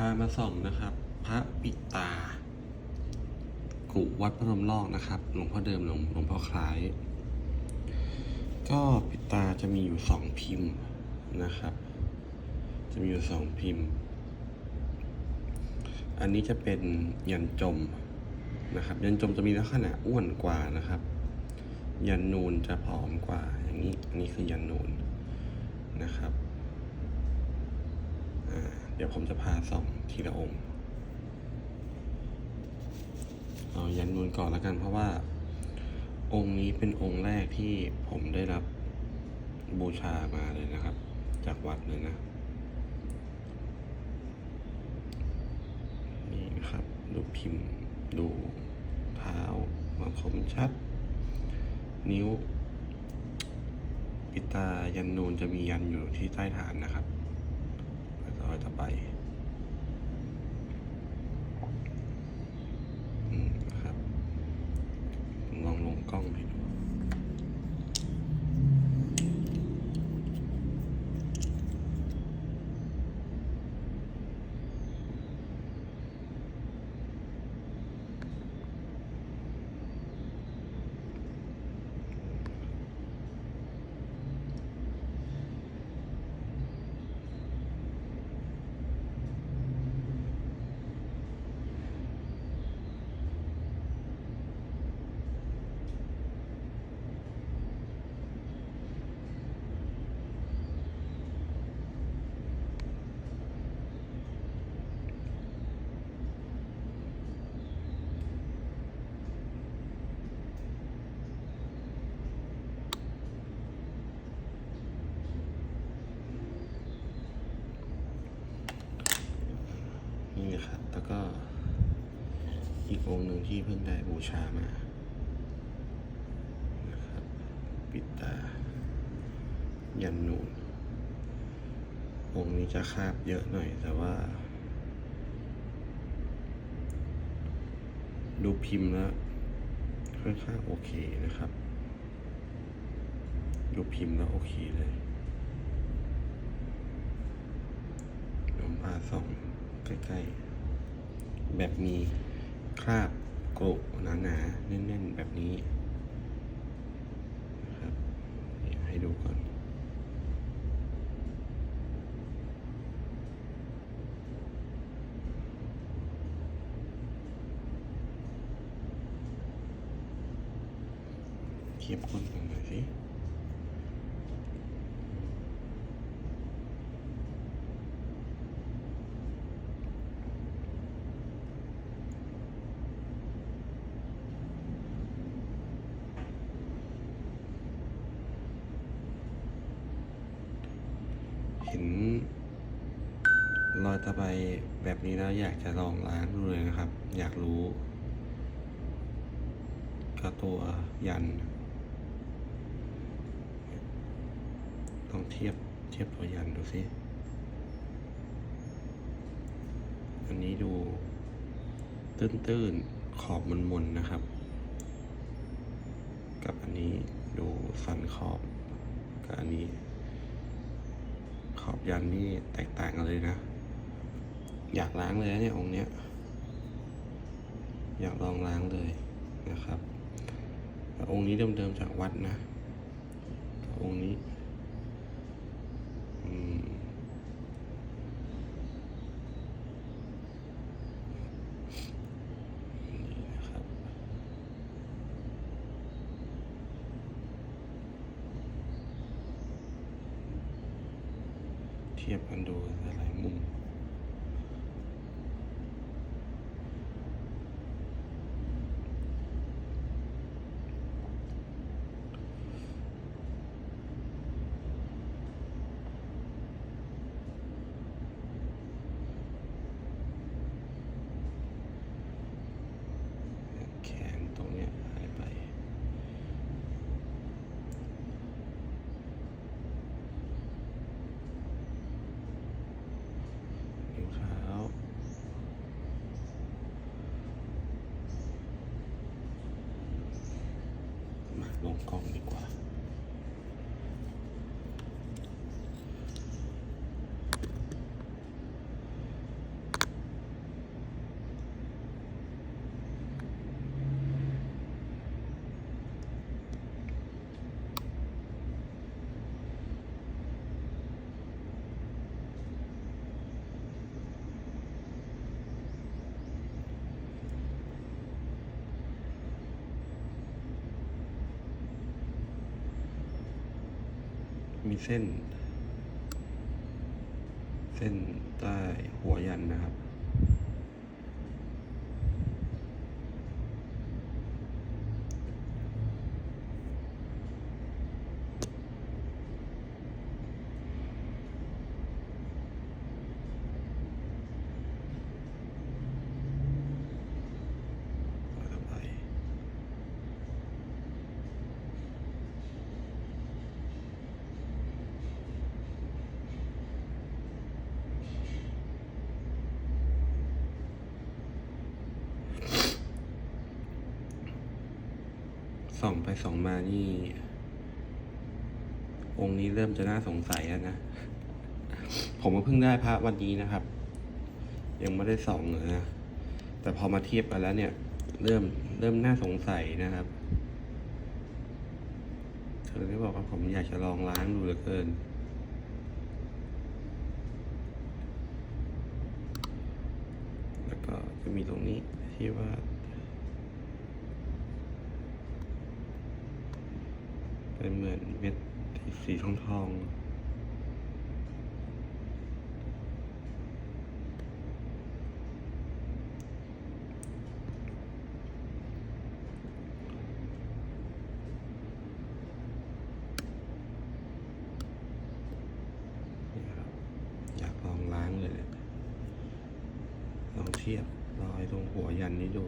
พามาส่องนะครับ พระปิตา กุวัดพระนมลอกนะครับ หลวงพ่อเดิมหลวงหลวงพ่อคล้าย ก็ปิตาจะมีอยู่สองพิมพ์นะครับ จะมีอยู่สองพิมพ์ อันนี้จะเป็นยันจมนะครับ ยันจมจะมีลักษณะอ้วนกว่านะครับ ยันนูนจะผอมกว่าอย่างนี้ อันนี้คือยันนูนนะครับ เดี๋ยวผมจะพาส่องทีละองค์ เอายันนูนก่อนแล้วกันเพราะว่า องค์นี้เป็นองค์แรกที่ผมได้รับบูชามาเลยนะครับ จากวัดเลยนะ นี่นะครับ ดูพิมพ์ดูเท้ามาคมชัด นิ้ว ปิตายันนูนจะมียันอยู่ที่ใต้ฐานนะครับ ร้อยตะไปอืมนะครับผมลองลงกล้องให้ดู นี่นะครับ แล้วก็อีกองค์หนึ่งที่เพิ่งได้บูชามานะครับปิดตา ยันนูนองค์นี้จะคาบเยอะหน่อย แต่ว่า ดูพิมพ์แล้วค่อนข้างโอเคนะครับ ดูพิมพ์แล้วโอเคเลยลมพาสอง ใกล้ๆ แบบมีคราบโกรกหนาๆแน่นๆ แบบนี้นะครับนี่ให้ดูก่อนเทียบคนกันหน่อยสิ เห็นรอยตะไบแบบนี้แล้วอยากจะลองล้างดูเลยนะครับ อยากรู้ก็ตัวยันต้องเทียบเทียบตัวยันดูสิอันนี้ดูตื้นๆขอบมนๆนะครับ กับอันนี้ดูสันขอบกับอันนี้ อบยันนี่แตกต่างกันเลยนะ อยากล้างเลยนะเนี่ยองค์เนี้ย อยากลองล้างเลยนะครับ องค์นี้เดิมๆจากวัดนะ องค์นี้ อืมนี่นะครับ เทียบกันดูหลายๆมุม แขนตรงเนี้ยหายไป นิ้วเท้า มาลงกล้องดีกว่า มี เส้น เส้นใต้หัวยันนะครับ ต่อไป ส่องไปส่องมานี่ องค์นี้เริ่มจะน่าสงสัยแล้วนะ ผมก็เพิ่งได้พระวันนี้นะครับ ยังไม่ได้ส่องเลยนะ แต่พอมาเทียบกันแล้วเนี่ย เริ่มเริ่มน่าสงสัยนะครับเธอได้บอกว่าผมอยากจะลองล้างดูเหลือเกินแล้วก็จะมีตรงนี้ที่ว่า เป็นเหมือนเม็ดสีทองทองๆ นี่ครับอยากลองล้างเลยเนี่ยลองเทียบรอยตรงหัวยันนี้ดู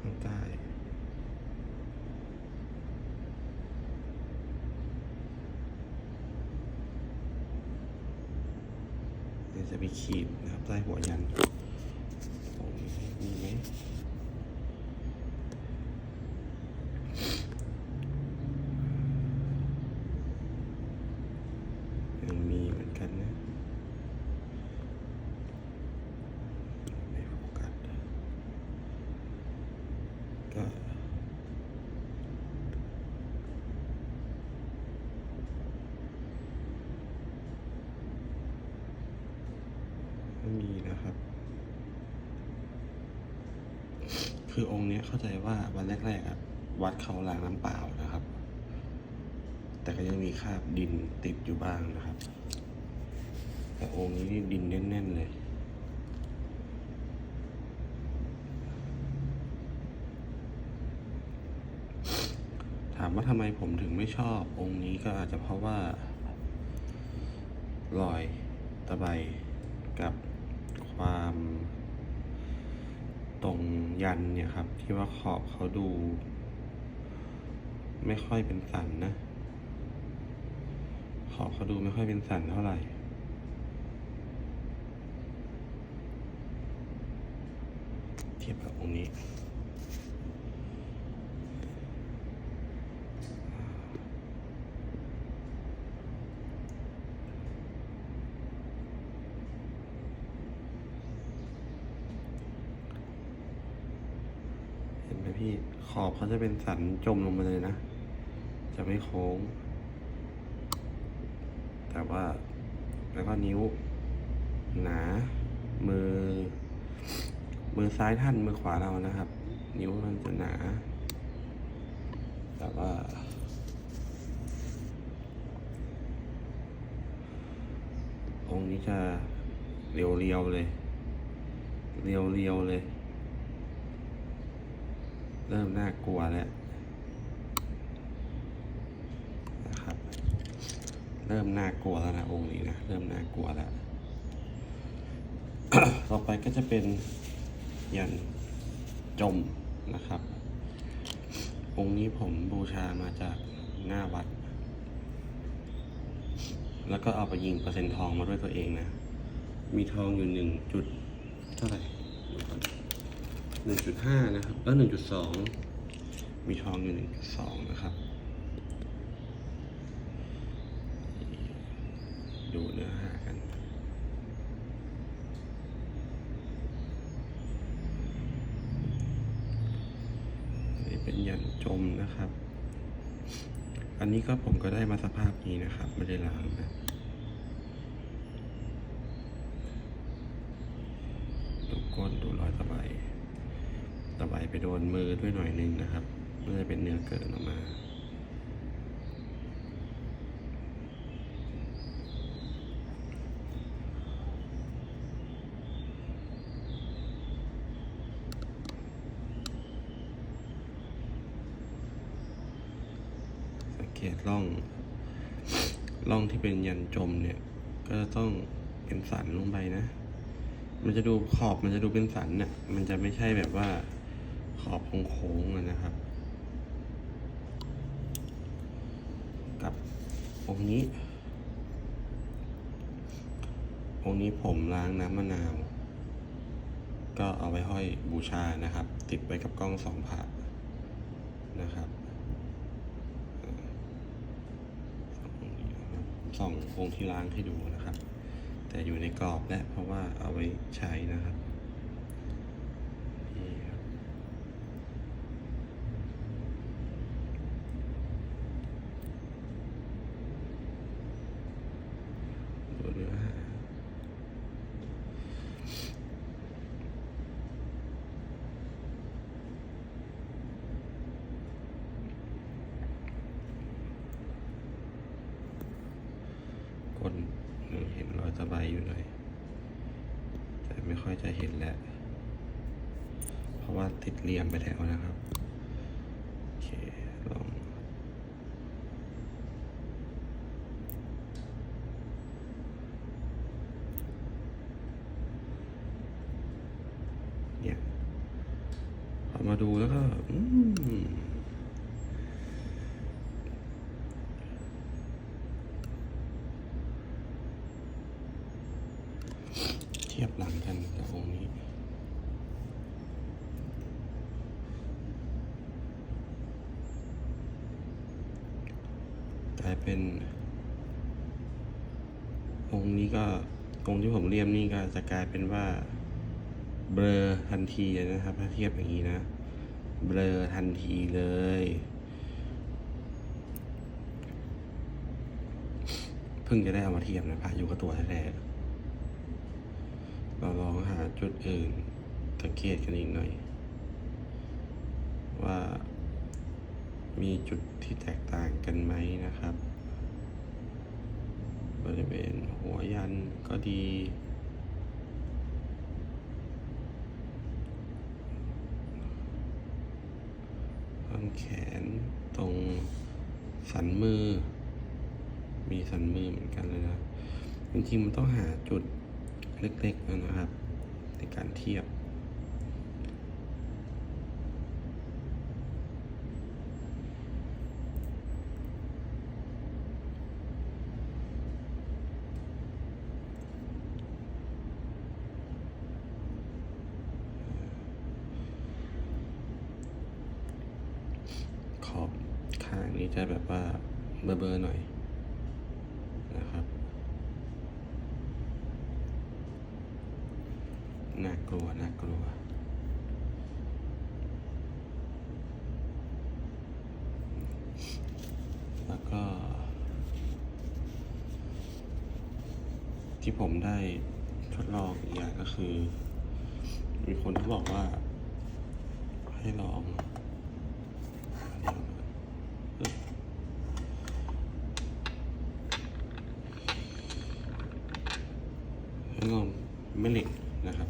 ข้างใต้เดี๋ยว จะมีขีดนะครับใต้หัวยันตรงนี้มีไหมยังมีเหมือนกันนะไม่โฟกัสก็ไม่มีนะครับ คือองค์นี้เข้าใจว่าวันแรกๆอะวัดเขาล้างน้ำเปล่านะครับ แต่ก็ยังมีคราบดินติดอยู่บ้างนะครับ แต่องค์นี้นี่ดินแน่นๆเลยถามว่าทำไมผมถึงไม่ชอบองค์นี้ก็อาจจะเพราะว่า รอยตะไบกับความ ตรงยันเนี่ยครับ ที่ว่าขอบเขาดู ไม่ค่อยเป็นสันนะ ขอบเขาดูไม่ค่อยเป็นสันเท่าไหร่เทียบกับองค์นี้ เห็นไหมพี่ ข อบเขาจะเป็นสันจมลงมาเลยนะ จะไม่โค้ง แต่ว่าแล้วก็นิ้ว หนา มือ มือซ้ายท่านมือขวาเรานะครับ นิ้วมันจะหนา แต่ว่าองค์นี้จะเรียวๆเลย เรียวๆเลย เริ่มน่ากลัวแล้วนะครับ เริ่มน่ากลัวแล้วนะองค์นี้นะเริ่มน่ากลัวแล้ว ต่อไปก็จะเป็นยันจมนะครับ องค์นี้ผมบูชามาจากหน้าวัด แล้วก็เอาไปยิงเปอร์เซ็นต์ทองมาด้วยตัวเองนะ มีทองอยู่หนึ่งจุดเท่าไหร่ หนึ่งจุดห้านะครับเออหนึ่งจุดสองมีทองอยู่หนึ่งจุดสองนะครับ ดูเนื้อหากันอันนี้เป็นยันจมนะครับ อันนี้ก็ผมก็ได้มาสภาพนี้นะครับ ไม่ได้ล้างนะ ไปโดนมือด้วยหน่อยนึงนะครับเพื่อเป็นเนื้อเกิดออกมาสังเกตร่องร่องที่เป็นยันจมเนี่ย ก็จะต้องเป็นสันลงไปนะ มันจะดูขอบมันจะดูเป็นสันนะ่ะมันจะไม่ใช่แบบว่า ขอบโค้งๆนะครับ กับองค์นี้ องค์นี้ผมล้างน้ำมะนาว ก็เอาไว้ห้อยบูชานะครับ ติดไว้กับกล้องสองผ่านะครับส่ององค์ที่ล้างให้ดูนะครับ แต่อยู่ในกรอบและเพราะว่าเอาไว้ใช้นะครับนี่ครับ ดูเนื้อหาก้น สบายอยู่หน่อย แต่ไม่ค่อยจะเห็นแล้ว เพราะว่าติดเรียมไปแล้วนะครับ โอเค ลอง เนี่ยพอมาดูแล้วก็ อืม เที ยบหลังกันกับองค์นี้ กลายเป็น องค์นี้ก็องค์ที่ผมเรียมนี่ก็จะกลายเป็นว่าเบลอทันทีนะครับ ถ้าเทียบอย่างนี้นะ เบลอทันทีเลยเพิ่งจะได้เอามาเทียบนะพระอยู่กับตัวแท้ๆ เราลองหาจุดอื่นสังเกตกันอีกหน่อย ว่ามีจุดที่แตกต่างกันไหมนะครับ บริเวณหัวยันก็ดี ต้นแขนตรงสันมือ มีสันมือเหมือนกันเลยนะ จริงๆมันต้องหาจุด เล็กๆนะครับ ในการเทียบ ขอบข้างนี้จะแบบว่าเบอร์ๆหน่อยนะครับ น่ากลัว น่ากลัว แล้วก็ ที่ผมได้ทดลองอีกอย่างก็คือ มีคนที่บอกว่า ให้ลองแล้วก็แม่เหล็กนะครับ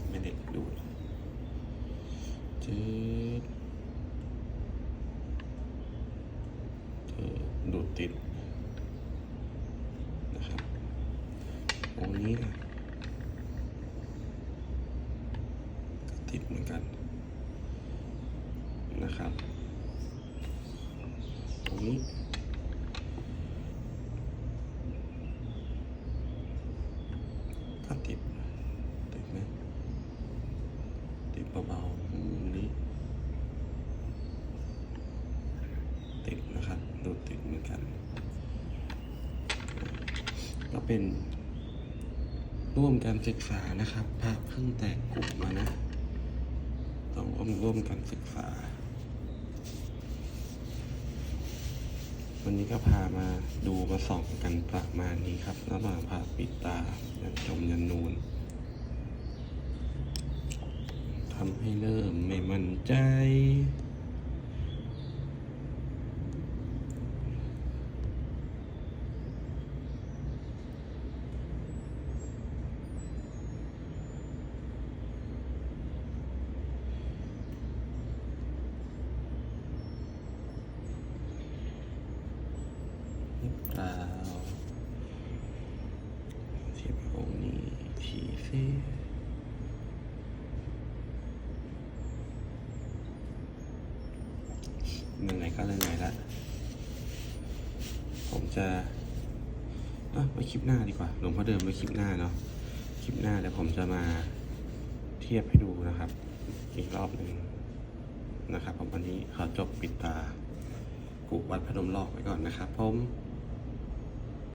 ดูดจืดดูดติดนะครับองค์นี้นะก็ติดเหมือนกันนะครับตรงนี้ ก็ติดติดไหมติดเบาๆมุมนี้ ติดนะครับดูติดเหมือนกัน ก็ เป็นร่วมการศึกษานะครับพระเพิ่งแตกกลุ่มมานะ ต้องร่วมร่วมกันศึกษา วันนี้ก็พามาดูมาส่องกันประมาณนี้ครับระหว่างพระปิดตายันจมยันนูนทำให้เริ่มไม่มั่นใจ ทีไหนๆก็ไหนๆละ ผมจะเอะไปคลิปหน้าดีกว่า หลวงพ่อเดิมไปคลิปหน้าเนาะ คลิปหน้าแล้วผมจะมาเทียบให้ดูนะครับ อีกรอบหนึ่งนะครับผมวันนี้ขอจบปิดตากุวัดพนมลอกไว้ก่อนนะครับผม